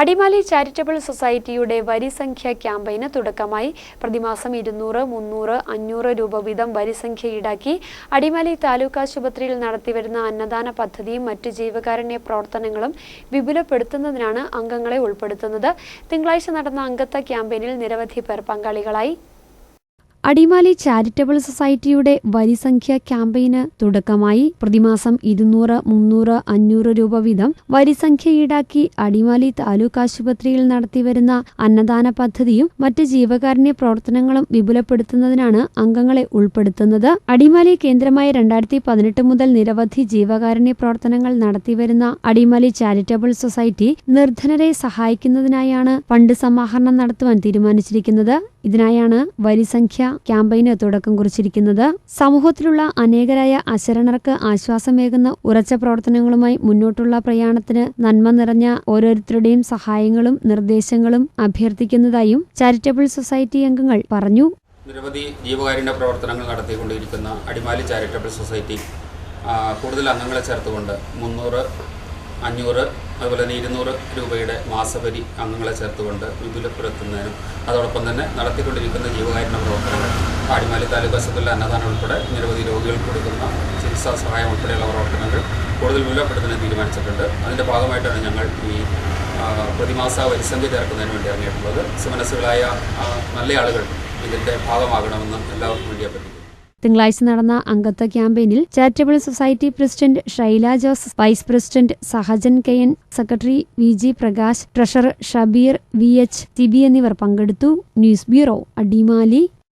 Adimali charitable സൊസൈറ്റിയുടെ വരിസംഖ്യ ക്യാമ്പയിന് തുടക്കമായി. പ്രതിമാസം ഇരുന്നൂറ് മുന്നൂറ് അഞ്ഞൂറ് രൂപ വീതം വരിസംഖ്യ ഈടാക്കി. അടിമാലി താലൂക്ക് ആശുപത്രിയിൽ നടത്തിവരുന്ന അന്നദാന പദ്ധതിയും മറ്റ് ജീവകാരുണ്യ പ്രവർത്തനങ്ങളും വിപുലപ്പെടുത്തുന്നതിനാണ് അംഗങ്ങളെ ഉൾപ്പെടുത്തുന്നത്. തിങ്കളാഴ്ച നടന്ന അംഗത്വ ക്യാമ്പയിനിൽ നിരവധി പേർ പങ്കാളികളായി. അടിമാലി ചാരിറ്റബിൾ സൊസൈറ്റിയുടെ വരിസംഖ്യ ക്യാമ്പയിന് തുടക്കമായി. പ്രതിമാസം ഇരുന്നൂറ് മുന്നൂറ് അഞ്ഞൂറ് രൂപ വീതം വരിസംഖ്യ ഈടാക്കി അടിമാലി താലൂക്ക് ആശുപത്രിയിൽ നടത്തിവരുന്ന അന്നദാന പദ്ധതിയും മറ്റ് ജീവകാരുണ്യ പ്രവർത്തനങ്ങളും വിപുലപ്പെടുത്തുന്നതിനാണ് അംഗങ്ങളെ ഉൾപ്പെടുത്തുന്നത്. അടിമാലി കേന്ദ്രമായ രണ്ടായിരത്തി പതിനെട്ട് മുതൽ നിരവധി ജീവകാരുണ്യ പ്രവർത്തനങ്ങൾ നടത്തിവരുന്ന അടിമാലി ചാരിറ്റബിൾ സൊസൈറ്റി നിർധനരെ സഹായിക്കുന്നതിനായാണ് ഫണ്ട് സമാഹരണം നടത്തുവാൻ തീരുമാനിച്ചിരിക്കുന്നത്. ഇതിനായാണ് വരിസംഖ്യ ക്യാമ്പയിന് തുടക്കം കുറിച്ചിരിക്കുന്നത്. സമൂഹത്തിലുള്ള അനേകരായ അശരണർക്ക് ആശ്വാസമേകുന്ന ഉറച്ച പ്രവർത്തനങ്ങളുമായി മുന്നോട്ടുള്ള പ്രയാണത്തിന് നന്മ നിറഞ്ഞ ഓരോരുത്തരുടെയും സഹായങ്ങളും നിർദ്ദേശങ്ങളും അഭ്യർത്ഥിക്കുന്നതായും ചാരിറ്റബിൾ സൊസൈറ്റി അംഗങ്ങൾ പറഞ്ഞു. നിരവധി ജീവകാരുണ്യ പ്രവർത്തനങ്ങൾ നടത്തിക്കൊണ്ടിരിക്കുന്ന അടിമാലി ചാരിറ്റബിൾ സൊസൈറ്റി കൂടുതൽ അംഗങ്ങളെ ചേർത്തുകൊണ്ട് മുന്നൂറ് അഞ്ഞൂറ് അതുപോലെ തന്നെ ഇരുന്നൂറ് രൂപയുടെ മാസവരി അംഗങ്ങളെ ചേർത്തുകൊണ്ട് വിപുലപ്പെടുത്തുന്നതിനും അതോടൊപ്പം തന്നെ നടത്തിക്കൊണ്ടിരിക്കുന്ന ജീവകാരുണ്യ പ്രവർത്തനങ്ങൾ പാടിമാലി താലൂക്ക് ആശുപത്രിയിലെ അന്നദാനം ഉൾപ്പെടെ നിരവധി രോഗികൾക്ക് കൊടുക്കുന്ന ചികിത്സാ സഹായം ഉൾപ്പെടെയുള്ള പ്രവർത്തനങ്ങൾ കൂടുതൽ വിപുലപ്പെടുത്തുന്നതിന് തീരുമാനിച്ചിട്ടുണ്ട്. അതിന്റെ ഭാഗമായിട്ടാണ് ഞങ്ങൾ ഈ പ്രതിമാസ വരിസന്ധി ചേർക്കുന്നതിന് വേണ്ടി ഇറങ്ങിയിട്ടുള്ളത്. സുമനസ്സുകളായ നല്ല ആളുകൾ ഇതിന്റെ ഭാഗമാകണമെന്ന് എല്ലാവർക്കും വേണ്ടി അഭ്യർത്ഥിക്കുന്നു. തിങ്കളാഴ്ച നടന്ന അംഗത്വ ക്യാമ്പയിനിൽ charitable society president Shaila Jose vice president Sahajan K N secretary V G Prakash treasurer Shabeer V H Sibi എന്നിവർ പങ്കെടുത്തു. News bureau Adimali.